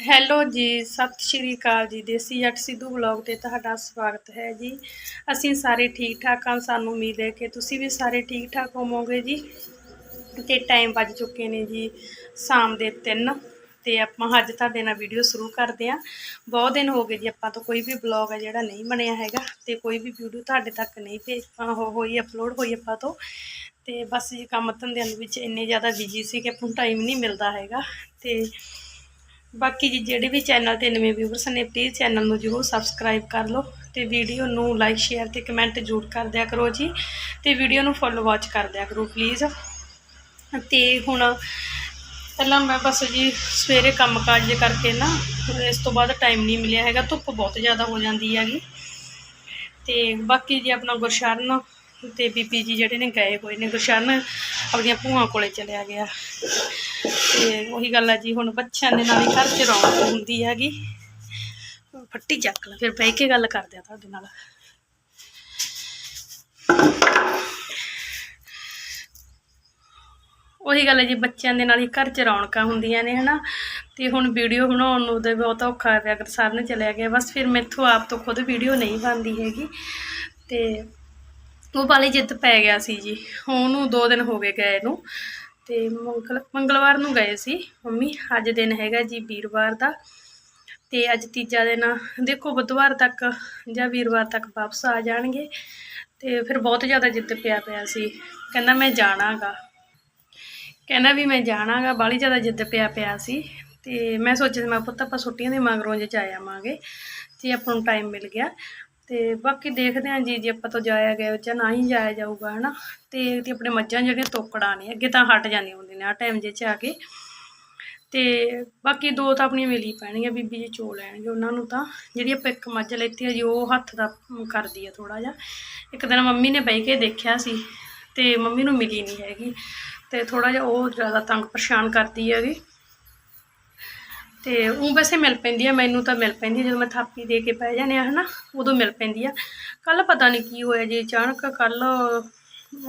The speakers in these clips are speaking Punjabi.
ਹੈਲੋ ਜੀ, ਸਤਿ ਸ਼੍ਰੀ ਅਕਾਲ ਜੀ, ਦੇਸੀ ਜੱਟ ਸਿੱਧੂ ਵਲੌਗ ਤੇ ਤੁਹਾਡਾ ਸਵਾਗਤ ਹੈ ਜੀ। ਅਸੀਂ ਸਾਰੇ ਠੀਕ ਠਾਕ ਹਾਂ, ਸਾਨੂੰ ਉਮੀਦ ਹੈ ਕਿ ਤੁਸੀਂ ਵੀ ਸਾਰੇ ਠੀਕ ਠਾਕ ਹੋਵੋਗੇ ਜੀ। ਤੇ ਟਾਈਮ ਵੱਜ ਚੁੱਕੇ ਨੇ ਜੀ ਸ਼ਾਮ ਦੇ 3 ਤੇ ਆਪਾਂ ਅੱਜ ਤੁਹਾਡੇ ਨਾਲ ਵੀਡੀਓ ਸ਼ੁਰੂ ਕਰਦੇ ਹਾਂ। ਬਹੁਤ ਦਿਨ ਹੋ ਗਏ ਜੀ, ਆਪਾਂ ਤੋਂ ਕੋਈ ਵੀ ਵਲੌਗ ਹੈ ਜਿਹੜਾ ਨਹੀਂ ਬਣਿਆ ਹੈਗਾ ਤੇ ਕੋਈ ਵੀ ਵੀਡੀਓ ਤੁਹਾਡੇ ਤੱਕ ਨਹੀਂ ਭੇਜ ਹੋ- ਹੋਈ ਅਪਲੋਡ ਹੋਈ ਆਪਾਂ ਤੋਂ। ਤੇ ਬਸ ਜੀ ਕੰਮ ਧੰਦਿਆਂ ਦੇ ਵਿੱਚ ਇੰਨੇ ਜ਼ਿਆਦਾ ਬਿਜ਼ੀ ਸੀ ਕਿ ਆਪਾਂ ਨੂੰ ਟਾਈਮ ਨਹੀਂ ਮਿਲਦਾ ਹੈਗਾ। ਤੇ ਬਾਕੀ ਜੀ ਜਿਹੜੇ ਵੀ ਚੈਨਲ ਤੇ ਨਵੇਂ ਵਿਊਵਰਸ ਨੇ ਪਲੀਜ਼ ਚੈਨਲ ਨੂੰ ਜਰੂਰ ਸਬਸਕ੍ਰਾਈਬ ਕਰ ਲਓ ਤੇ ਵੀਡੀਓ ਨੂੰ ਲਾਈਕ ਸ਼ੇਅਰ ਤੇ ਕਮੈਂਟ ਜ਼ਰੂਰ ਕਰ ਦਿਆ ਕਰੋ ਜੀ ਤੇ ਵੀਡੀਓ ਨੂੰ ਫੁੱਲ ਵਾਚ ਕਰ ਦਿਆ ਕਰੋ ਪਲੀਜ਼ ਤੇ ਹੁਣ ਪਹਿਲਾਂ ਮੈਂ ਬਸ ਜੀ ਸਵੇਰੇ ਕੰਮਕਾਜ ਜੇ ਕਰਕੇ ਨਾ, ਇਸ ਤੋਂ ਬਾਅਦ ਟਾਈਮ ਨਹੀਂ ਮਿਲਿਆ ਹੈਗਾ, ਧੁੱਪ ਬਹੁਤ ਜ਼ਿਆਦਾ ਹੋ ਜਾਂਦੀ ਹੈਗੀ। ਤੇ ਬਾਕੀ ਜੀ ਆਪਣਾ ਗੁਰਸ਼ਰਨ ਤੇ ਬੀਬੀ ਜੀ ਜਿਹੜੇ ਨੇ ਗਏ ਹੋਏ ਨੇ ਗੁਰਸ਼ਰਨ, ਆਪਣੀਆਂ ਭੂਆ ਕੋਲੇ ਚਲਿਆ ਗਿਆ। ਤੇ ਉਹੀ ਗੱਲ ਹੈ ਜੀ, ਹੁਣ ਬੱਚਿਆਂ ਦੇ ਨਾਲ ਹੀ ਘਰ 'ਚ ਰੌਣਕ ਹੁੰਦੀ ਹੈਗੀ। ਫੱਟੀ ਚੱਕ ਲਾ, ਫਿਰ ਬਹਿ ਕੇ ਗੱਲ ਕਰਦੇ ਆ ਤੁਹਾਡੇ ਨਾਲ। ਉਹੀ ਗੱਲ ਹੈ ਜੀ, ਬੱਚਿਆਂ ਦੇ ਨਾਲ ਹੀ ਘਰ 'ਚ ਰੌਣਕਾਂ ਹੁੰਦੀਆਂ ਨੇ, ਹਨਾ। ਤੇ ਹੁਣ ਵੀਡੀਓ ਬਣਾਉਣ ਨੂੰ ਤੇ ਬਹੁਤ ਔਖਾ ਪਿਆ ਅਗਰ ਸਰ ਨੇ ਚਲਿਆ ਗਿਆ, ਬਸ ਫਿਰ ਮੈਥੋਂ ਆਪ ਤੋਂ ਖੁਦ ਵੀਡੀਓ ਨਹੀਂ ਬਣਦੀ ਹੈਗੀ। ਤੇ ਉਹ ਵਾਲੀ ਜਿੱਦ ਪੈ ਗਿਆ ਸੀ ਜੀ। ਉਹਨੂੰ 2 ਦਿਨ ਹੋ ਗਏ ਗਏ ਨੂੰ। ਤੇ ਮੰਗਲ, ਮੰਗਲਵਾਰ ਨੂੰ ਗਏ ਸੀ ਮੰਮੀ। ਅੱਜ ਦਿਨ ਹੈਗਾ ਜੀ ਵੀਰਵਾਰ ਦਾ। ਤੇ ਅੱਜ ਤੀਜਾ ਦਿਨ ਦੇਖੋ ਬੁੱਧਵਾਰ ਤੱਕ ਜਾਂ ਵੀਰਵਾਰ ਤੱਕ ਵਾਪਸ ਆ ਜਾਣਗੇ। ਤੇ ਫਿਰ ਬਹੁਤ ਜ਼ਿਆਦਾ ਜਿੱਦ ਪਿਆ ਪਿਆ ਸੀ। ਕਹਿੰਦਾ ਮੈਂ ਜਾਣਾਗਾ। ਕਹਿੰਦਾ ਵੀ ਮੈਂ ਜਾਣਾਗਾ। ਬਾਹਲੀ ਜ਼ਿਆਦਾ ਜਿੱਦ ਪਿਆ ਪਿਆ ਸੀ। ਤੇ ਮੈਂ ਸੋਚਿਆ ਮੈਂ ਪੁੱਤ ਆਪਾਂ ਛੁੱਟੀਆਂ ਦੇ ਮਗਰੋਂ ਜੇ ਜਾ ਆਵਾਂਗੇ ਜੇ ਆਪਾਂ ਨੂੰ ਟਾਈਮ ਮਿਲ ਗਿਆ। ਤੇ ਬਾਕੀ ਦੇਖਦੇ ਹਾਂ ਜੀ, ਜੇ ਆਪਾਂ ਤੋਂ ਜਾਇਆ ਗਿਆ ਜਾਂ ਨਾ ਹੀ ਜਾਇਆ ਜਾਊਗਾ, ਹਨਾ। ਤੇ ਤੇ ਆਪਣੇ ਮੱਝਾਂ ਜਿਹੜੀਆਂ ਤੋਕੜਾਂ ਨੇ, ਅੱਗੇ ਤਾਂ ਹਟ ਜਾਂਦੀਆਂ ਹੁੰਦੀਆਂ ਨੇ ਆ ਟਾਈਮ ਜੇ ਚ ਆ ਕੇ। ਤੇ ਬਾਕੀ ਦੋ ਤਾਂ ਆਪਣੀਆਂ ਮਿਲੀ ਪੈਣਗੀਆਂ, ਬੀਬੀ ਜੀ ਚੋ ਲੈਣਗੇ ਉਹਨਾਂ ਨੂੰ ਤਾਂ। ਜਿਹੜੀ ਆਪਾਂ ਇੱਕ ਮੱਝ ਲੈਤੀ ਆ ਜੀ, ਉਹ ਹੱਥ ਦਾ ਕਰਦੀ ਆ ਥੋੜਾ ਜਿਹਾ। ਇੱਕ ਦਿਨ ਮੰਮੀ ਨੇ ਬਹਿ ਕੇ ਦੇਖਿਆ ਸੀ, ਤੇ ਮੰਮੀ ਨੂੰ ਮਿਲੀ ਨਹੀਂ ਹੈਗੀ। ਤੇ ਥੋੜਾ ਜਿਹਾ ਉਹ ਜ਼ਿਆਦਾ ਤੰਗ ਪਰੇਸ਼ਾਨ ਕਰਦੀ ਹੈਗੀ। ਤੇ ਉਹ ਵੈਸੇ ਮਿਲ ਪੈਂਦੀ ਆ, ਮੈਨੂੰ ਤਾਂ ਮਿਲ ਪੈਂਦੀ ਜਦੋਂ ਮੈਂ ਥਾਪੀ ਦੇ ਕੇ ਪੈ ਜਾਂਦੇ ਆ, ਹਨਾ, ਉਦੋਂ ਮਿਲ ਪੈਂਦੀ ਆ। ਕੱਲ ਪਤਾ ਨਹੀਂ ਕੀ ਹੋਇਆ ਜੀ, ਅਚਾਨਕ ਕੱਲ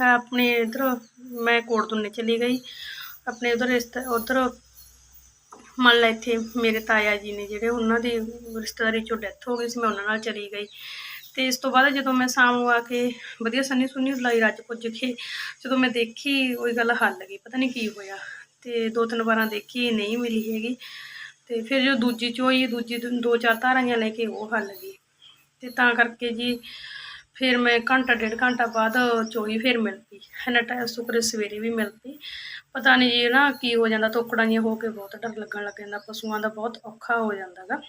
ਆਪਣੇ ਇਧਰ, ਮੈਂ ਕੋਟਦੁੰਨੇ ਚਲੀ ਗਈ। ਆਪਣੇ ਉਧਰ ਰਿਸ਼ਤੇ, ਉਧਰ ਮੰਨ ਲਾ ਇੱਥੇ ਮੇਰੇ ਤਾਇਆ ਜੀ ਨੇ ਜਿਹੜੇ, ਉਹਨਾਂ ਦੀ ਰਿਸ਼ਤੇਦਾਰੀ ਚੋਂ ਡੈਥ ਹੋ ਗਈ ਸੀ, ਮੈਂ ਉਹਨਾਂ ਨਾਲ ਚਲੀ ਗਈ। ਤੇ ਇਸ ਤੋਂ ਬਾਅਦ ਜਦੋਂ ਮੈਂ ਸ਼ਾਮ ਨੂੰ ਆ ਕੇ ਵਧੀਆ ਸੰਨੀ ਸੁੰਨੀ ਲਾਈ ਰੱਜ ਪੁੱਜ ਕੇ, ਜਦੋਂ ਮੈਂ ਦੇਖੀ, ਉਹੀ ਗੱਲ ਹੱਲ ਗਈ, ਪਤਾ ਨਹੀਂ ਕੀ ਹੋਇਆ। ਤੇ ਦੋ ਤਿੰਨ ਵਾਰਾਂ ਦੇਖੀ, ਨਹੀਂ ਮਿਲੀ ਹੈਗੀ। ਤੇ ਫਿਰ ਜੋ ਦੂਜੀ ਚੋਈ ਦੂਜੀ ਦਿਨ ਦੋ ਚਾਰ ਧਾਰਾਂ ਲੈ ਕੇ ਉਹ ਹੱਲ ਗਈ। ਤੇ ਤਾਂ ਕਰਕੇ ਜੀ ਫਿਰ ਮੈਂ ਘੰਟਾ, ਡੇਢ ਘੰਟਾ ਬਾਅਦ ਚੋਈ ਫਿਰ ਮਿਲ ਪਈ। ਨਾ ਟਾਈਮ ਸੁਕਰੇ ਸਵੇਰੇ ਵੀ ਮਿਲ ਪਈ। ਪਤਾ ਨਹੀਂ ਜੀ ਨਾ ਕੀ ਹੋ ਜਾਂਦਾ ਤੋਕੜਾਂ ਜਿਹੀਆਂ ਹੋ ਕੇ ਬਹੁਤ ਡਰ ਲੱਗਣ ਲੱਗ ਜਾਂਦਾ, ਪਸ਼ੂਆਂ ਦਾ ਬਹੁਤ ਔਖਾ ਹੋ ਜਾਂਦਾ ਗਾ।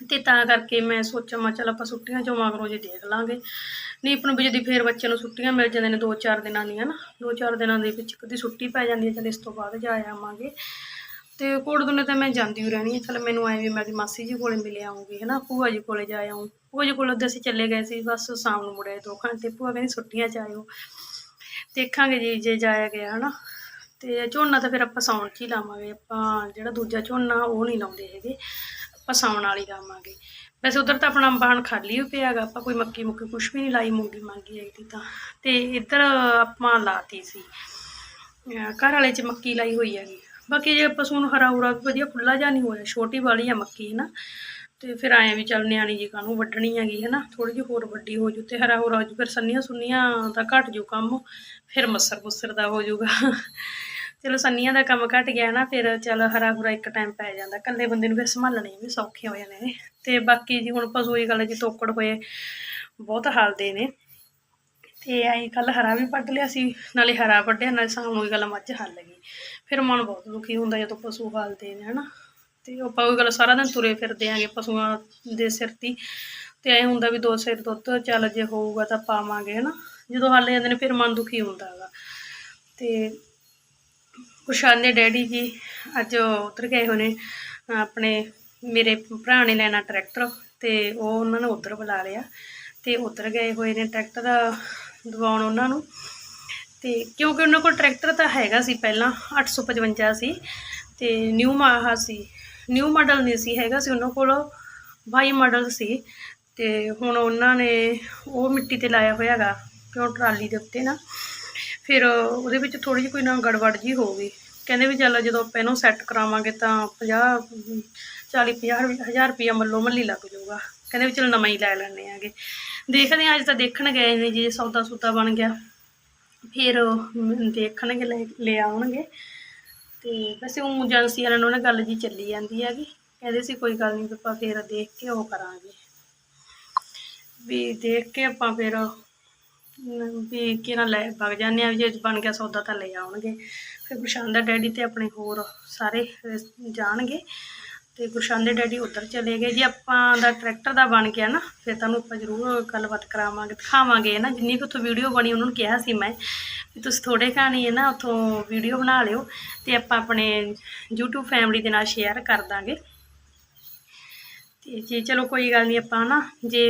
ਤੇ ਤਾਂ ਕਰਕੇ ਮੈਂ ਸੋਚਿਆ, ਮੈਂ ਚੱਲ ਆਪਾਂ ਛੁੱਟੀਆਂ ਚੋਂ ਮਗਰੋਂ ਜੇ ਦੇਖ ਲਾਂਗੇ। ਨਹੀਂ, ਆਪਣ ਵੀ ਜਦੀ ਫੇਰ ਬੱਚੇ ਨੂੰ ਛੁੱਟੀਆਂ ਮਿਲ ਜਾਂਦੀਆਂ ਨੇ ਦੋ ਚਾਰ ਦਿਨਾਂ ਦੀਆਂ ਨਾ। ਦੋ ਚਾਰ ਦਿਨਾਂ ਦੇ ਵਿੱਚ ਕਦੀ ਛੁੱਟੀ ਪੈ ਜਾਂਦੀ ਹੈ, ਚੱਲ ਇਸ ਤੋਂ ਬਾਅਦ ਜਾ ਆਵਾਂਗੇ। ਤੇ ਕੋਟਦੁਨੇ ਤਾਂ ਮੈਂ ਜਾਂਦੀ ਹੋ ਰਹਿਣੀ ਹੈ ਚਲ ਮੈਨੂੰ ਐਂ ਵੀ ਮੇਰੀ ਮਾਸੀ ਜੀ ਕੋਲੇ ਮਿਲ ਆਉਂਗੀ ਹਨਾ? ਭੂਆ ਜੀ ਕੋਲੇ ਜਾ ਆਉਂ ਭੂਆ ਜੀ ਕੋਲ ਉਹਦੇ ਅਸੀਂ ਚੱਲੇ ਗਏ ਸੀ, ਬਸ ਸ਼ਾਮ ਨੂੰ ਮੁੜਿਆ ਦੋ ਘੰਟੇ। ਭੂਆ ਕਹਿੰਦੀ ਛੁੱਟੀਆਂ ਚ ਆਇਓ। ਦੇਖਾਂਗੇ ਜੀ ਜੇ ਜਾਇਆ ਗਿਆ, ਹਨਾ? ਤੇ ਝੋਨਾ ਤਾਂ ਫਿਰ ਆਪਾਂ ਸਾਉਣ 'ਚ ਹੀ ਲਾਵਾਂਗੇ। ਆਪਾਂ ਜਿਹੜਾ ਦੂਜਾ ਝੋਨਾ, ਉਹ ਨਹੀਂ ਲਾਉਂਦੇ ਹੈਗੇ। ਆਪਾਂ ਸਾਉਣ ਵਾਲੀ ਲਾਵਾਂਗੇ। ਵੈਸੇ ਉਧਰ ਤਾਂ ਆਪਣਾ ਅੰਬਾਨ ਖਾਲੀ ਹੋ ਪਿਆ ਹੈਗਾ। ਆਪਾਂ ਕੋਈ ਮੱਕੀ ਮੁੱਕੀ ਕੁਛ ਵੀ ਨਹੀਂ ਲਾਈ, ਮੂੰਗੀ ਮੰਗੀ ਆਈ ਤਾਂ। ਤੇ ਇੱਧਰ ਆਪਾਂ ਲਾਤੀ ਸੀ। ਘਰ ਵਾਲੇ 'ਚ ਮੱਕੀ ਲਾਈ ਹੋਈ ਹੈਗੀ। ਬਾਕੀ ਜੇ ਪਸ਼ੂ ਨੂੰ ਹਰਾ ਹੁਰਾ ਵੀ ਵਧੀਆ ਖੁੱਲਾ ਜਾਂ ਨਹੀਂ ਹੋਇਆ, ਛੋਟੀ ਵਾਲੀ ਆ ਮੱਕੀ ਨਾ ਤੇ ਫਿਰ ਆਏ ਵੀ ਚੱਲ ਨਿਆਣੀ ਜੀ ਕਾਹਨੂੰ ਵੱਢਣੀ ਹੈਗੀ ਹੈ ਨਾ ਥੋੜੀ ਜਿਹੀ ਹੋਰ ਵੱਡੀ ਹੋ ਜੂ ਤੇ ਹਰਾ ਹੁਰਾ ਹੋ ਜੂ ਫਿਰ ਸੰਨੀਆਂ ਸੁੰਨੀਆਂ ਦਾ ਘਟ ਜੂ ਕੰਮ, ਫਿਰ ਮੱਸਰ ਮੁੱਸਰ ਦਾ ਹੋ ਜਾਊਗਾ ਚਲੋ ਸੰਨੀਆਂ ਦਾ ਕੰਮ ਘਟ ਗਿਆ ਨਾ, ਫਿਰ ਚੱਲ ਹਰਾ ਹੁਰਾ ਇੱਕ ਟਾਈਮ ਪੈ ਜਾਂਦਾ, ਇਕੱਲੇ ਬੰਦੇ ਨੂੰ ਫਿਰ ਸੰਭਾਲਣੇ ਵੀ ਸੌਖੇ ਹੋ ਜਾਂਦੇ ਨੇ। ਤੇ ਬਾਕੀ ਜੀ ਹੁਣ ਪਸ਼ੂ ਹੀ ਗੱਲ ਜੀ ਤੋਕੜ ਹੋਏ, ਬਹੁਤ ਹਾਲਦੇ ਨੇ। ਤੇ ਐਂ ਕੱਲ ਹਰਾ ਵੀ ਵੱਢ ਲਿਆ ਸੀ, ਨਾਲੇ ਹਰਾ ਵੱਢਿਆ, ਨਾਲੇ ਸਾਨੂੰ ਇਹ ਗੱਲ ਮੱਝ ਹੱਲ ਗਈ। ਫਿਰ ਮਨ ਬਹੁਤ ਦੁਖੀ ਹੁੰਦਾ ਜਦੋਂ ਪਸ਼ੂ ਹਾਲਦੇ ਨੇ, ਹਨਾ। ਤੇ ਆਪਾਂ ਉਹ ਗੱਲ ਸਾਰਾ ਦਿਨ ਤੁਰੇ ਫਿਰਦੇ ਆਂਗੇ ਪਸ਼ੂਆਂ ਦੇ ਸਿਰ ਤੇ। ਹੀ। ਤੇ ਐਂ ਹੁੰਦਾ ਵੀ ਦੋ ਸਿਰ ਦੁੱਧ, ਚੱਲ ਜੇ ਹੋਊਗਾ ਤਾਂ ਪਾਵਾਂਗੇ, ਹਨਾ। ਜਦੋਂ ਹੱਲ ਜਾਂਦੇ ਨੇ ਫਿਰ ਮਨ ਦੁਖੀ ਹੁੰਦਾ ਹੈਗਾ। ਤੇ ਕੁਸ਼ਾਨ ਦੇ ਡੈਡੀ ਜੀ ਅੱਜ ਉਧਰ ਗਏ ਹੋਏ ਨੇ, ਆਪਣੇ ਮੇਰੇ ਭਰਾ ਨੇ ਲੈਣਾ ਟਰੈਕਟਰ, ਤੇ ਉਹ ਉਹਨਾਂ ਨੇ ਉਧਰ ਬੁਲਾ ਲਿਆ। ਤੇ ਉਧਰ ਗਏ ਹੋਏ ਨੇ, ਟਰੈਕਟਰ ਦਾ ਦਵਾਉਣ ਉਹਨਾਂ ਨੂੰ। ਤੇ ਕਿਉਂਕਿ ਉਹਨਾਂ ਕੋਲ ਟਰੈਕਟਰ ਤਾਂ ਹੈਗਾ ਸੀ ਪਹਿਲਾਂ 855 ਸੀ ਤੇ ਨਿਊ ਮਾਹਾ ਸੀ ਨਿਊ ਮਾਡਲ ਨਹੀਂ ਸੀ ਹੈਗਾ ਸੀ ਉਹਨਾਂ ਕੋਲ, ਬਾਈ ਮਾਡਲ ਸੀ ਤੇ ਹੁਣ ਉਹਨਾਂ ਨੇ ਉਹ ਮਿੱਟੀ ਤੇ ਲਾਇਆ ਹੋਇਆ ਹੈਗਾ ਕਿਉਂ ਟਰਾਲੀ ਦੇ ਉੱਤੇ ਨਾ, ਫਿਰ ਉਹਦੇ ਵਿੱਚ ਥੋੜੀ ਜਿਹੀ ਕੋਈ ਨਾ ਗੜਬੜ ਜੀ ਹੋ ਗਈ। ਕਹਿੰਦੇ ਵੀ ਚੱਲ ਜਦੋਂ ਆਪਾਂ ਇਹਨੂੰ ਸੈੱਟ ਕਰਾਵਾਂਗੇ ਤਾਂ 50 40 50 ਹਜ਼ਾਰ ਰੁਪਇਆ ਮੱਲੋ ਮੱਲੀ ਲੱਗ ਜਾਊਗਾ। ਕਹਿੰਦੇ ਵੀ ਚਲ ਨਵਾਂ ਹੀ ਲੈ ਲੈਣੇ ਆਗੇ ਦੇਖਦੇ ਹਾਂ, ਅੱਜ ਤਾਂ ਦੇਖਣ ਗਏ ਨੇ ਜੀ ਜੇ, ਸੌਦਾ ਸੂਤਾ ਬਣ ਗਿਆ। ਫਿਰ ਦੇਖਣਗੇ ਲੈ ਲੈ ਆਉਣਗੇ। ਤੇ ਵੈਸੇ ਉਹ ਏਜੰਸੀ ਵਾਲਿਆਂ ਨੂੰ ਗੱਲ ਜੀ ਚੱਲੀ ਜਾਂਦੀ ਹੈਗੀ। ਕਹਿੰਦੇ ਸੀ ਕੋਈ ਗੱਲ ਨਹੀਂ ਆਪਾਂ ਫਿਰ ਦੇਖ ਕੇ ਉਹ ਕਰਾਂਗੇ। ਵੀ ਦੇਖ ਕੇ ਆਪਾਂ ਫਿਰ ਅਮ, ਵੀ ਕਿਹਨਾਂ ਲੈ ਵਗ ਜਾਂਦੇ ਆ ਵੀ ਜੇ ਬਣ ਗਿਆ ਸੌਦਾ ਤਾਂ ਲੈ ਆਉਣਗੇ। ਫਿਰ ਗੁਰਸ਼ਨ ਦਾ ਡੈਡੀ ਤੇ ਆਪਣੇ ਹੋਰ ਸਾਰੇ ਜਾਣਗੇ। ਤੇ ਗੁਰਸ਼ਨ ਦੇ ਡੈਡੀ ਉੱਧਰ ਚਲੇ ਗਏ। ਜੀ ਆਪਾਂ ਦਾ ਟਰੈਕਟਰ ਦਾ ਬਣ ਗਿਆ ਨਾ, ਫਿਰ ਤੁਹਾਨੂੰ ਆਪਾਂ ਜ਼ਰੂਰ ਗੱਲਬਾਤ ਕਰਾਵਾਂਗੇ, ਦਿਖਾਵਾਂਗੇ ਨਾ। ਜਿੰਨੀ ਕੁ ਉੱਥੋਂ ਵੀਡੀਓ ਬਣੀ, ਉਹਨਾਂ ਨੂੰ ਕਿਹਾ ਸੀ ਮੈਂ ਵੀ ਤੁਸੀਂ ਥੋੜੇ ਕਹਾਣੀ ਹੈ ਨਾ, ਉੱਥੋਂ ਵੀਡੀਓ ਬਣਾ ਲਿਓ ਤੇ ਆਪਾਂ ਆਪਣੇ YouTube ਫੈਮਿਲੀ ਦੇ ਨਾਲ ਸ਼ੇਅਰ ਕਰ ਦਾਂਗੇ। ਤੇ ਜੀ ਚਲੋ ਕੋਈ ਗੱਲ ਨਹੀਂ, ਆਪਾਂ ਨਾ ਜੇ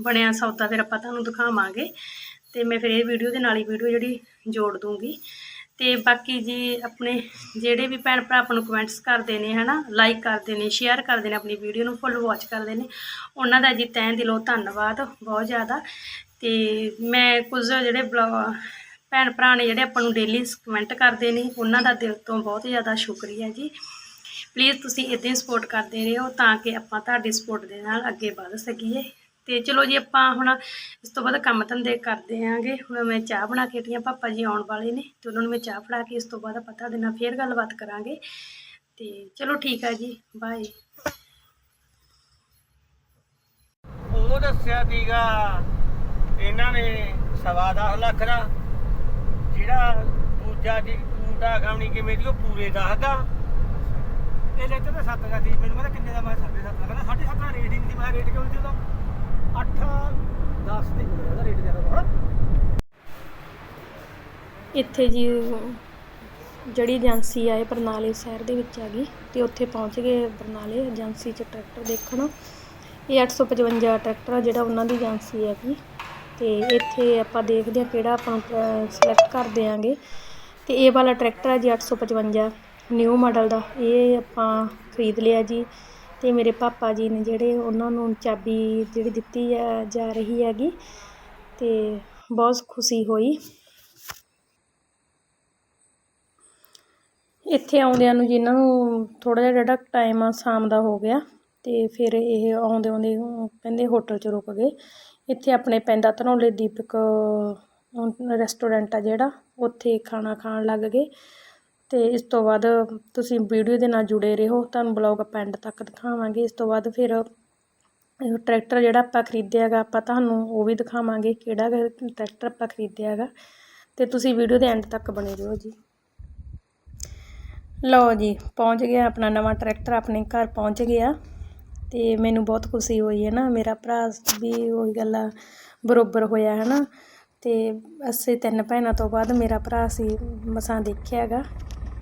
ਬਣਿਆ ਸੌਦਾ ਫਿਰ ਆਪਾਂ ਤੁਹਾਨੂੰ ਦਿਖਾਵਾਂਗੇ। ਤੇ ਮੈਂ ਫਿਰ ਇਹ ਵੀਡੀਓ ਦੇ ਨਾਲ ਹੀ ਵੀਡੀਓ ਜਿਹੜੀ ਜੋੜ ਦੂੰਗੀ। ਤੇ ਬਾਕੀ ਜੀ ਆਪਣੇ ਜਿਹੜੇ ਵੀ ਭੈਣ ਭਰਾ ਆਪਾਂ ਨੂੰ ਕਮੈਂਟਸ ਕਰਦੇ ਨੇ, ਹਨਾ ਲਾਈਕ ਕਰਦੇ ਨੇ ਸ਼ੇਅਰ ਕਰਦੇ ਨੇ, ਆਪਣੀ ਵੀਡੀਓ ਨੂੰ ਫੁੱਲ ਵਾਚ ਕਰਦੇ ਨੇ, ਉਹਨਾਂ ਦਾ ਜੀ ਤਹਿ ਦਿਲੋਂ ਧੰਨਵਾਦ ਬਹੁਤ ਜ਼ਿਆਦਾ। ਤੇ ਮੈਂ ਕੁਝ ਜਿਹੜੇ ਬਲੌਗ, ਭੈਣ ਭਰਾ ਨੇ ਜਿਹੜੇ ਆਪਾਂ ਨੂੰ ਡੇਲੀ ਕਮੈਂਟ ਕਰਦੇ ਨੇ, ਉਹਨਾਂ ਦਾ ਦਿਲ ਤੋਂ ਬਹੁਤ ਜ਼ਿਆਦਾ ਸ਼ੁਕਰੀਆ ਜੀ। ਪਲੀਜ਼ ਤੁਸੀਂ ਇਦਾਂ ਹੀ ਸਪੋਰਟ ਕਰਦੇ ਰਹੋ ਤਾਂ ਕਿ ਆਪਾਂ ਤੁਹਾਡੀ ਸਪੋਰਟ ਦੇ ਨਾਲ ਅੱਗੇ ਵਧ ਸਕੀਏ। ਤੇ ਚਲੋ ਜੀ ਆਪਾਂ ਹੁਣ ਇਸ ਤੋਂ ਬਾਅਦ ਕੰਮ ਧੰਦੇ ਕਰਦੇ ਆਂਗੇ। ਹੁਣ ਮੈਂ ਚਾਹ ਬਣਾ ਕੇ ਹਾਂ ਪਾਪਾ ਜੀ ਆਉਣ ਵਾਲੇ ਨੇ ਤੇ ਉਹਨਾਂ ਨੂੰ ਮੈਂ ਚਾਹ ਫੜਾ ਕੇ ਇਸ ਤੋਂ ਬਾਅਦ ਤੁਹਾਡੇ ਨਾਲ ਫੇਰ ਗੱਲਬਾਤ ਕਰਾਂਗੇ। ਤੇ ਚਲੋ ਠੀਕ ਹੈ ਜੀ ਬਾਏ। ਉਹ ਦੱਸਿਆ ਸੀਗਾ ਇਹਨਾਂ ਨੇ ਸਵਾ ਦਸ ਲੱਖ ਦਾ ਜਿਹੜਾ ਦੂਜਾ ਜੀ ਪੂੰਡਾ ਖਾਣੀ ਕਿਵੇਂ ਦੀ ਉਹ ਪੂਰੇ ਦੱਸਦਾ ਇਹ ਲੈਤੇ ਤਾਂ 7 ਦਾ ਸੀ ਮੈਨੂੰ ਕਹਿੰਦਾ ਕਿੰਨੇ ਦਾ ਮੈਂ 7.5 ਦਾ ਕਹਿੰਦਾ 7.5 ਦਾ ਰੇਟ ਹੀ ਨਹੀਂ ਸੀ ਮੈਂ ਰੇਟ ਕਿਉਂ ਉਹਦਾ? 8 10 ਦੀ ਉਹਦਾ ਰੇਟ ਜ਼ਿਆਦਾ ਵਾ ਇੱਥੇ ਜੀ ਜਿਹੜੀ ਏਜੰਸੀ ਆ ਇਹ ਬਰਨਾਲੇ ਸ਼ਹਿਰ ਦੇ ਵਿੱਚ ਆ ਗਈ ਤੇ ਉੱਥੇ ਪਹੁੰਚ ਗਏ ਬਰਨਾਲੇ ਏਜੰਸੀ 'ਚ ਟਰੈਕਟਰ ਦੇਖਣ। ਇਹ 855 ਟਰੈਕਟਰ ਆ ਜਿਹੜਾ ਉਹਨਾਂ ਦੀ ਏਜੰਸੀ ਹੈ ਜੀ ਤੇ ਇੱਥੇ ਆਪਾਂ ਦੇਖਦੇ ਹਾਂ ਕਿਹੜਾ ਆਪਾਂ ਸਿਲੈਕਟ ਕਰ ਦਿਆਂਗੇ। ਤੇ ਇਹ ਵਾਲਾ ਟਰੈਕਟਰ ਹੈ ਜੀ 855 ਨਿਊ ਮਾਡਲ ਦਾ। ਇਹ ਆਪਾਂ ਖਰੀਦ ਲਿਆ ਜੀ। ਅਤੇ ਮੇਰੇ ਪਾਪਾ ਜੀ ਨੇ ਜਿਹੜੇ ਉਹਨਾਂ ਨੂੰ ਚਾਬੀ ਜਿਹੜੀ ਦਿੱਤੀ ਆ, ਜਾ ਰਹੀ ਹੈਗੀ ਅਤੇ ਬਹੁਤ ਖੁਸ਼ੀ ਹੋਈ। ਇੱਥੇ ਆਉਂਦਿਆਂ ਨੂੰ ਜੀ ਨੂੰ ਥੋੜਾ ਜਿਹਾ ਜਿਹੜਾ ਟਾਈਮ ਆ, ਸ਼ਾਮ ਦਾ ਹੋ ਗਿਆ ਤੇ ਫਿਰ ਇਹ ਆਉਂਦੇ ਆਉਂਦੇ ਕਹਿੰਦੇ ਹੋਟਲ 'ਚ ਰੁਕ ਗਏ। ਇੱਥੇ ਆਪਣੇ ਪੈਂਦਾ ਧਨੌਲੇ ਦੀਪਕ ਰੈਸਟੋਰੈਂਟ ਆ ਜਿਹੜਾ, ਉੱਥੇ ਖਾਣਾ ਖਾਣ ਲੱਗ ਗਏ। ਅਤੇ ਇਸ ਤੋਂ ਬਾਅਦ ਤੁਸੀਂ ਵੀਡੀਓ ਦੇ ਨਾਲ ਜੁੜੇ ਰਹੋ। ਤੁਹਾਨੂੰ ਬਲੌਗ ਆਪਾਂ ਐਂਡ ਤੱਕ ਦਿਖਾਵਾਂਗੇ। ਇਸ ਤੋਂ ਬਾਅਦ ਫਿਰ ਟਰੈਕਟਰ ਜਿਹੜਾ ਆਪਾਂ ਖਰੀਦਿਆ ਹੈਗਾ, ਆਪਾਂ ਤੁਹਾਨੂੰ ਉਹ ਵੀ ਦਿਖਾਵਾਂਗੇ ਕਿਹੜਾ ਟਰੈਕਟਰ ਆਪਾਂ ਖਰੀਦਿਆ ਹੈਗਾ। ਅਤੇ ਤੁਸੀਂ ਵੀਡੀਓ ਦੇ ਐਂਡ ਤੱਕ ਬਣੇ ਰਹੋ ਜੀ। ਲਓ ਜੀ, ਪਹੁੰਚ ਗਿਆ ਆਪਣਾ ਨਵਾਂ ਟਰੈਕਟਰ, ਆਪਣੇ ਘਰ ਪਹੁੰਚ ਗਿਆ। ਤੇ ਮੈਨੂੰ ਬਹੁਤ ਖੁਸ਼ੀ ਹੋਈ ਹੈ ਨਾ, ਮੇਰਾ ਭਰਾ ਵੀ ਉਹੀ ਗੱਲ ਆ, ਬਰੋਬਰ ਹੋਇਆ ਹੈ ਨਾ। ਤੇ ਅਸੀਂ ਤਿੰਨ ਭੈਣਾਂ ਤੋਂ ਬਾਅਦ ਮੇਰਾ ਭਰਾ ਸੀ, ਮਸਾਂ ਦੇਖਿਆ ਹੈਗਾ।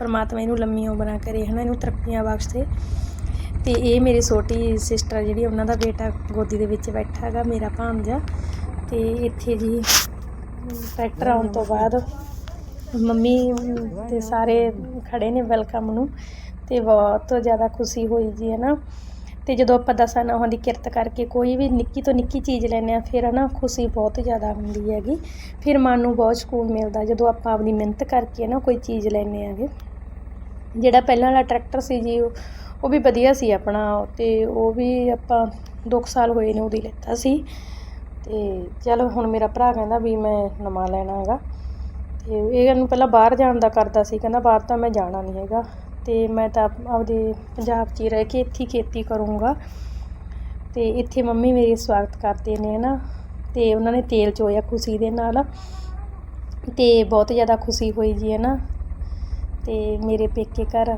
ਪਰਮਾਤਮਾ ਇਹਨੂੰ ਲੰਮੀ ਉਮਰਾਂ ਕਰੇ ਹੈ ਨਾ ਇਹਨੂੰ ਤਰੱਕੀਆਂ ਬਖਸ਼ੇ। ਤੇ ਇਹ ਮੇਰੇ ਛੋਟੀ ਸਿਸਟਰ ਜਿਹੜੀ, ਉਹਨਾਂ ਦਾ ਬੇਟਾ ਗੋਦੀ ਦੇ ਵਿੱਚ ਬੈਠਾ ਹੈਗਾ, ਮੇਰਾ ਭਾਂਜਾ ਤੇ ਇੱਥੇ ਜੀ ਟਰੈਕਟਰ ਆਉਣ ਤੋਂ ਬਾਅਦ ਮੰਮੀ ਤੇ ਸਾਰੇ ਖੜੇ ਨੇ ਵੈਲਕਮ ਨੂੰ, ਤੇ ਬਹੁਤ ਜ਼ਿਆਦਾ ਖੁਸ਼ੀ ਹੋਈ ਜੀ ਹੈ ਨਾ ਤੇ ਜਦੋਂ ਆਪਾਂ ਦਸਾਂ ਨੌਹਾਂ ਦੀ ਕਿਰਤ ਕਰਕੇ ਕੋਈ ਵੀ ਨਿੱਕੀ ਤੋਂ ਨਿੱਕੀ ਚੀਜ਼ ਲੈਂਦੇ ਆ ਫਿਰ ਨਾ ਖੁਸ਼ੀ ਬਹੁਤ ਜ਼ਿਆਦਾ ਹੁੰਦੀ ਹੈਗੀ। ਫਿਰ ਮਨ ਨੂੰ ਬਹੁਤ ਸਕੂਨ ਮਿਲਦਾ, ਜਦੋਂ ਆਪਾਂ ਆਪਣੀ ਮਿਹਨਤ ਕਰਕੇ ਨਾ ਕੋਈ ਚੀਜ਼ ਲੈਂਦੇ ਆਗੇ ਜਿਹੜਾ ਪਹਿਲਾਂ ਵਾਲਾ ਟਰੈਕਟਰ ਸੀ ਜੀ, ਉਹ ਉਹ ਵੀ ਵਧੀਆ ਸੀ ਆਪਣਾ ਅਤੇ ਉਹ ਵੀ ਆਪਾਂ ਦੋ ਕੁ ਸਾਲ ਹੋਏ ਨੇ ਉਹਦੀ ਲਿੱਤਾ ਸੀ। ਅਤੇ ਚਲੋ ਹੁਣ ਮੇਰਾ ਭਰਾ ਕਹਿੰਦਾ ਵੀ ਮੈਂ ਨਵਾਂ ਲੈਣਾ ਹੈਗਾ। ਅਤੇ ਇਹਨੂੰ ਪਹਿਲਾਂ ਬਾਹਰ ਜਾਣ ਦਾ ਕਰਦਾ ਸੀ, ਕਹਿੰਦਾ ਬਾਹਰ ਤਾਂ ਮੈਂ ਜਾਣਾ ਨਹੀਂ ਹੈਗਾ। ਅਤੇ ਮੈਂ ਤਾਂ ਆਪਦੇ ਪੰਜਾਬ 'ਚ ਹੀ ਰਹਿ ਕੇ ਇੱਥੇ ਹੀ ਖੇਤੀ ਕਰੂੰਗਾ। ਅਤੇ ਇੱਥੇ ਮੰਮੀ ਮੇਰੀ ਸਵਾਗਤ ਕਰਦੇ ਨੇ ਨਾ ਅਤੇ ਉਹਨਾਂ ਨੇ ਤੇਲ ਚੋਇਆ ਖੁਸ਼ੀ ਦੇ ਨਾਲ। ਅਤੇ ਬਹੁਤ ਜ਼ਿਆਦਾ ਖੁਸ਼ੀ ਹੋਈ ਜੀ ਹੈ ਨਾ ਤੇ ਮੇਰੇ ਪੇਕੇ ਘਰ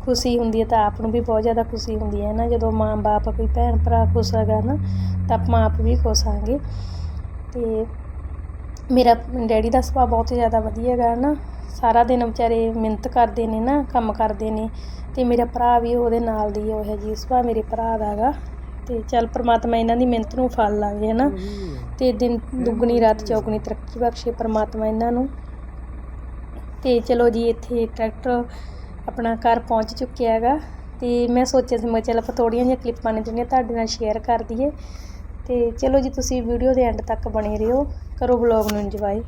ਖੁਸ਼ੀ ਹੁੰਦੀ ਹੈ ਤਾਂ ਆਪ ਨੂੰ ਵੀ ਬਹੁਤ ਜ਼ਿਆਦਾ ਖੁਸ਼ੀ ਹੁੰਦੀ ਹੈ ਨਾ। ਜਦੋਂ ਮਾਂ ਬਾਪ ਕੋਈ ਭੈਣ ਭਰਾ ਖੁਸ਼ ਹੈਗਾ ਨਾ ਤਾਂ ਆਪਾਂ ਆਪ ਵੀ ਖੁਸ਼ ਹਾਂਗੇ। ਤੇ ਮੇਰਾ ਡੈਡੀ ਦਾ ਸੁਭਾਅ ਬਹੁਤ ਜ਼ਿਆਦਾ ਵਧੀਆ ਹੈਗਾ ਨਾ। ਸਾਰਾ ਦਿਨ ਵਿਚਾਰੇ ਮਿਹਨਤ ਕਰਦੇ ਨੇ ਨਾ ਕੰਮ ਕਰਦੇ ਨੇ ਤੇ ਮੇਰਾ ਭਰਾ ਵੀ ਉਹਦੇ ਨਾਲ ਦੀ ਉਹ ਹੈ ਜੀ ਸੁਭਾਅ ਮੇਰੇ ਭਰਾ ਦਾ ਹੈਗਾ। ਤੇ ਚੱਲ ਪ੍ਰਮਾਤਮਾ ਇਹਨਾਂ ਦੀ ਮਿਹਨਤ ਨੂੰ ਫਲ ਲਾਵੇ ਹੈ ਨਾ। ਤੇ ਦਿਨ ਦੁੱਗਣੀ ਰਾਤ ਚੌਗਣੀ ਤਰੱਕੀ ਬਖਸ਼ੇ ਪ੍ਰਮਾਤਮਾ ਇਹਨਾਂ ਨੂੰ। ਤੇ ਚਲੋ ਜੀ ਇੱਥੇ ਟਰੈਕਟਰ ਆਪਣਾ ਘਰ ਪਹੁੰਚ ਚੁੱਕਿਆ ਹੈਗਾ ਤੇ ਮੈਂ ਸੋਚਿਆ ਸੀ ਮੈਂ ਚਲ ਆਪਾਂ ਥੋੜ੍ਹੀਆਂ ਜਿਹੀਆਂ ਕਲਿੱਪਾਂ ਨੇ ਜਿਹੜੀਆਂ ਤੁਹਾਡੇ ਨਾਲ ਸ਼ੇਅਰ ਕਰ ਦਈਏ। ਤੇ ਚਲੋ ਜੀ ਤੁਸੀਂ ਵੀਡੀਓ ਦੇ ਐਂਡ ਤੱਕ ਬਣੇ ਰਹੋ, ਕਰੋ ਵਲੌਗ ਨੂੰ ਇੰਜੋਏ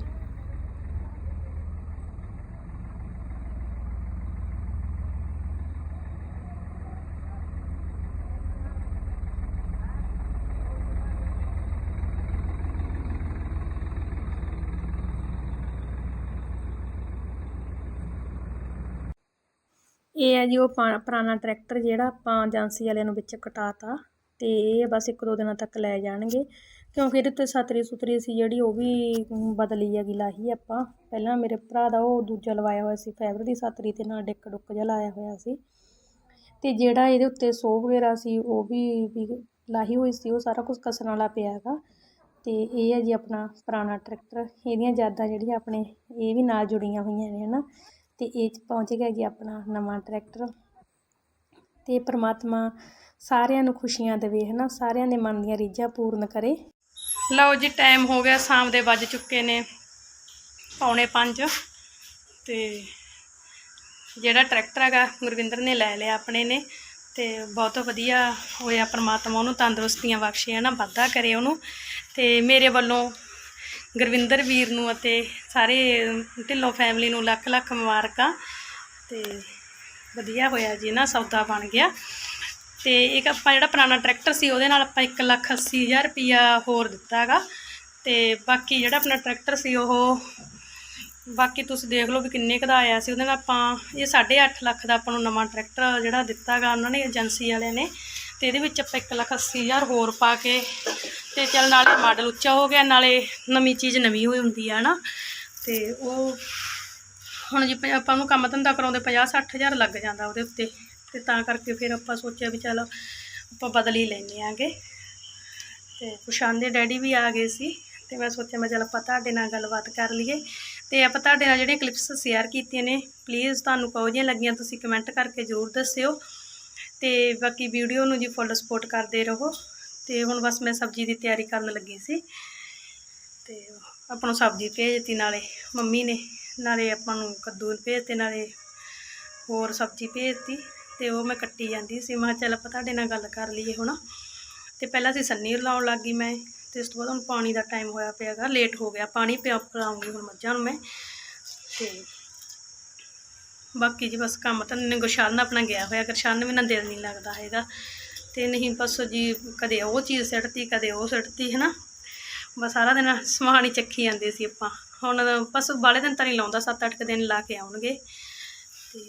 ਇਹ ਹੈ ਜੀ ਉਹ ਪਾ- ਪੁਰਾਣਾ ਟਰੈਕਟਰ ਜਿਹੜਾ ਆਪਾਂ ਏਜੰਸੀ ਵਾਲਿਆਂ ਨੂੰ ਵਿੱਚ ਕਟਾਤਾ ਤੇ ਇਹ ਬਸ ਇੱਕ ਦੋ ਦਿਨਾਂ ਤੱਕ ਲੈ ਜਾਣਗੇ। ਕਿਉਂਕਿ ਇਹਦੇ ਉੱਤੇ ਸਤਰੀ ਸੁਤਰੀ ਸੀ ਜਿਹੜੀ, ਉਹ ਵੀ ਬਦਲੀ ਹੈਗੀ, ਲਾਹੀ ਆਪਾਂ। ਪਹਿਲਾਂ ਮੇਰੇ ਭਰਾ ਦਾ ਉਹ ਦੂਜਾ ਲਵਾਇਆ ਹੋਇਆ ਸੀ, ਫਾਈਬਰ ਦੀ ਸਤਰੀ ਤੇ ਨਾਲ ਡਿੱਕ ਡੁੱਕ ਜਿਹਾ ਲਾਇਆ ਹੋਇਆ ਸੀ। ਤੇ ਜਿਹੜਾ ਇਹਦੇ ਉੱਤੇ ਸੋ ਵਗੈਰਾ ਸੀ, ਉਹ ਵੀ ਵੀ ਲਾਹੀ ਹੋਈ ਸੀ, ਉਹ ਸਾਰਾ ਕੁਝ ਕਸਣ ਵਾਲਾ ਪਿਆ ਹੈਗਾ। ਤੇ ਇਹ ਹੈ ਜੀ ਆਪਣਾ ਪੁਰਾਣਾ ਟਰੈਕਟਰ, ਇਹਦੀਆਂ ਯਾਦਾਂ ਜਿਹੜੀਆਂ ਆਪਣੇ, ਇਹ ਵੀ ਨਾਲ ਜੁੜੀਆਂ ਹੋਈਆਂ ਨੇ, ਹਨਾ। ਤੇ ਇਹ 'ਚ ਪਹੁੰਚ ਗਿਆ ਜੀ ਆਪਣਾ ਨਵਾਂ ਟਰੈਕਟਰ। ਤੇ ਪ੍ਰਮਾਤਮਾ ਸਾਰਿਆਂ ਨੂੰ ਖੁਸ਼ੀਆਂ ਦੇਵੇ, ਹਨਾ? ਸਾਰਿਆਂ ਦੇ ਮਨ ਦੀਆਂ ਰੀਝਾਂ ਪੂਰਨ ਕਰੇ। ਲਓ ਜੀ, ਟਾਈਮ ਹੋ ਗਿਆ, ਸ਼ਾਮ ਦੇ ਵੱਜ ਚੁੱਕੇ ਨੇ ਪੌਣੇ 5 ਤੇ ਜਿਹੜਾ ਟਰੈਕਟਰ ਹੈਗਾ, ਗੁਰਵਿੰਦਰ ਨੇ ਲੈ ਲਿਆ ਆਪਣੇ ਨੇ। ਤੇ ਬਹੁਤ ਵਧੀਆ ਹੋਇਆ ਪਰਮਾਤਮਾ ਉਹਨੂੰ ਤੰਦਰੁਸਤੀਆਂ ਬਖਸ਼ੇ ਨਾ ਵਾਧਾ ਕਰੇ ਉਹਨੂੰ। ਤੇ ਮੇਰੇ ਵੱਲੋਂ ਗੁਰਵਿੰਦਰ ਵੀਰ ਨੂੰ ਅਤੇ ਸਾਰੇ ਢਿੱਲੋਂ ਫੈਮਿਲੀ ਨੂੰ ਲੱਖ ਲੱਖ ਮੁਬਾਰਕਾਂ ਤੇ ਵਧੀਆ ਹੋਇਆ ਜੀ ਨਾ ਸੌਦਾ ਬਣ ਗਿਆ। ਤੇ ਇੱਕ ਆਪਾਂ ਜਿਹੜਾ ਪੁਰਾਣਾ ਟਰੈਕਟਰ ਸੀ, ਉਹਦੇ ਨਾਲ ਆਪਾਂ ਇੱਕ ਲੱਖ ਅੱਸੀ ਹਜ਼ਾਰ ਰੁਪਈਆ ਹੋਰ ਦਿੱਤਾ ਹੈਗਾ ਤੇ ਬਾਕੀ ਜਿਹੜਾ ਆਪਣਾ ਟਰੈਕਟਰ ਸੀ, ਉਹ ਬਾਕੀ ਤੁਸੀਂ ਦੇਖ ਲਓ ਵੀ ਕਿੰਨੇ ਕੁ ਦਾ ਆਇਆ ਸੀ। ਉਹਦੇ ਨਾਲ ਆਪਾਂ, ਇਹ 8.5 ਲੱਖ ਦਾ ਆਪਾਂ ਨੂੰ ਨਵਾਂ ਟਰੈਕਟਰ ਜਿਹੜਾ ਦਿੱਤਾ ਗਾ, ਉਹਨਾਂ ਨੇ ਏਜੰਸੀ ਵਾਲਿਆਂ ਨੇ। ਤੇ ਇਹਦੇ ਵਿੱਚ ਆਪਾਂ ਇੱਕ ਲੱਖ ਅੱਸੀ ਹਜ਼ਾਰ ਹੋਰ ਪਾ ਕੇ ਤੇ ਚੱਲ ਨਾਲੇ ਮਾਡਲ ਉੱਚਾ ਹੋ ਗਿਆ, ਨਾਲੇ ਨਵੀਂ ਚੀਜ਼ ਨਵੀਂ ਹੋਈ ਹੁੰਦੀ ਆ ਨਾ ਤੇ ਉਹ ਹੁਣ ਜੇ ਆਪਾਂ ਨੂੰ ਕੰਮ ਧੰਦਾ ਕਰਾਉਂਦੇ 50 60 ਹਜ਼ਾਰ ਲੱਗ ਜਾਂਦਾ ਉਹਦੇ ਉੱਤੇ। ਤੇ ਤਾਂ ਕਰਕੇ ਫਿਰ ਆਪਾਂ ਸੋਚਿਆ ਵੀ ਚੱਲ ਆਪਾਂ ਬਦਲ ਹੀ ਲੈਂਦੇ ਆਂਗੇ। ਤੇ ਕੁਸ਼ਾਨ ਦੇ ਡੈਡੀ ਵੀ ਆ ਗਏ ਸੀ ਤੇ ਮੈਂ ਸੋਚਿਆ ਮੈਂ ਚੱਲ ਆਪਾਂ ਤੁਹਾਡੇ ਨਾਲ ਗੱਲਬਾਤ ਕਰ ਲਈਏ। ਤੇ ਆਪਾਂ ਤੁਹਾਡੇ ਨਾਲ ਜਿਹੜੀਆਂ ਕਲਿੱਪਸ ਸ਼ੇਅਰ ਕੀਤੀਆਂ ਨੇ ਪਲੀਜ਼ ਤੁਹਾਨੂੰ ਕਹੋ ਜਿਹੀਆਂ ਲੱਗੀਆਂ, ਤੁਸੀਂ ਕਮੈਂਟ ਕਰਕੇ ਜ਼ਰੂਰ ਦੱਸਿਓ। ਤੇ ਬਾਕੀ ਵੀਡੀਓ ਨੂੰ ਜੀ ਫੁੱਲ ਸਪੋਰਟ ਕਰਦੇ ਰਹੋ। ਤੇ ਹੁਣ ਬਸ ਮੈਂ ਸਬਜ਼ੀ ਦੀ ਤਿਆਰੀ ਕਰਨ ਲੱਗੀ ਸੀ। ਤੇ ਆਪਾਂ ਨੂੰ ਸਬਜ਼ੀ ਭੇਜਤੀ ਨਾਲੇ ਮੰਮੀ ਨੇ। ਨਾਲੇ ਆਪਾਂ ਨੂੰ ਕੱਦੂ ਭੇਜਤੇ, ਨਾਲੇ ਹੋਰ ਸਬਜ਼ੀ ਭੇਜਤੀ। ਤੇ ਉਹ ਮੈਂ ਕੱਟੀ ਜਾਂਦੀ ਸੀ। ਮੈਂ ਕਿਹਾ ਚੱਲ ਆਪਾਂ ਤੁਹਾਡੇ ਨਾਲ ਗੱਲ ਕਰ ਲਈਏ ਹੁਣ। ਤੇ ਪਹਿਲਾਂ ਅਸੀਂ ਸੰਨੀ ਲਾਉਣ ਲੱਗ ਗਈ ਮੈਂ। ਤੇ ਇਸ ਤੋਂ ਬਾਅਦ ਹੁਣ ਪਾਣੀ ਦਾ ਟਾਈਮ ਹੋਇਆ ਪਿਆਗਾ ਲੇਟ ਹੋ ਗਿਆ। ਪਾਣੀ ਪਿਆ ਪਿਲਾਉਂਗੀ ਹੁਣ ਮੱਝਾਂ ਨੂੰ ਮੈਂ। ਤੇ ਬਾਕੀ ਜੀ ਬਸ ਕੰਮ ਤਾਂ ਨੇ ਗੁਰਸ਼ਨ ਆਪਣਾ ਗਿਆ ਹੋਇਆ ਗੁਰਸ਼ਨ ਵੀ ਨਾ ਦਿਲ ਨਹੀਂ ਲੱਗਦਾ ਹੈਗਾ। ਤੇ ਨਹੀਂ ਬਸ ਜੀ ਕਦੇ ਉਹ ਚੀਜ਼ ਸਿੱਟਤੀ, ਕਦੇ ਉਹ ਸਿੱਟਤੀ ਹੈ ਨਾ ਬਸ ਸਾਰਾ ਦਿਨ ਸਮਾਨ ਹੀ ਚੱਕੀ ਜਾਂਦੇ ਸੀ ਆਪਾਂ। ਹੁਣ ਬਸ ਬਾਲੇ ਦਿਨ ਤਾਂ ਨਹੀਂ ਲਾਉਂਦਾ 7-8 ਦਿਨ ਲਾ ਕੇ ਆਉਣਗੇ। ਤੇ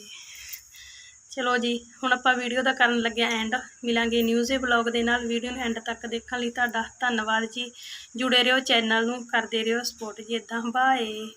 ਚਲੋ ਜੀ, ਹੁਣ ਆਪਾਂ ਵੀਡੀਓ ਦਾ ਕਰਨ ਲੱਗਿਆ ਐਂਡ ਮਿਲਾਂਗੇ ਨਿਊਜ਼ ਦੇ ਬਲੌਗ ਦੇ ਨਾਲ। ਵੀਡੀਓ ਨੂੰ ਐਂਡ ਤੱਕ ਦੇਖਣ ਲਈ ਤੁਹਾਡਾ ਧੰਨਵਾਦ ਜੀ। ਜੁੜੇ ਰਹੋ ਚੈਨਲ ਨੂੰ, ਕਰਦੇ ਰਹੋ ਸਪੋਰਟ ਜੀ। ਇਦਾਂ ਬਾਏ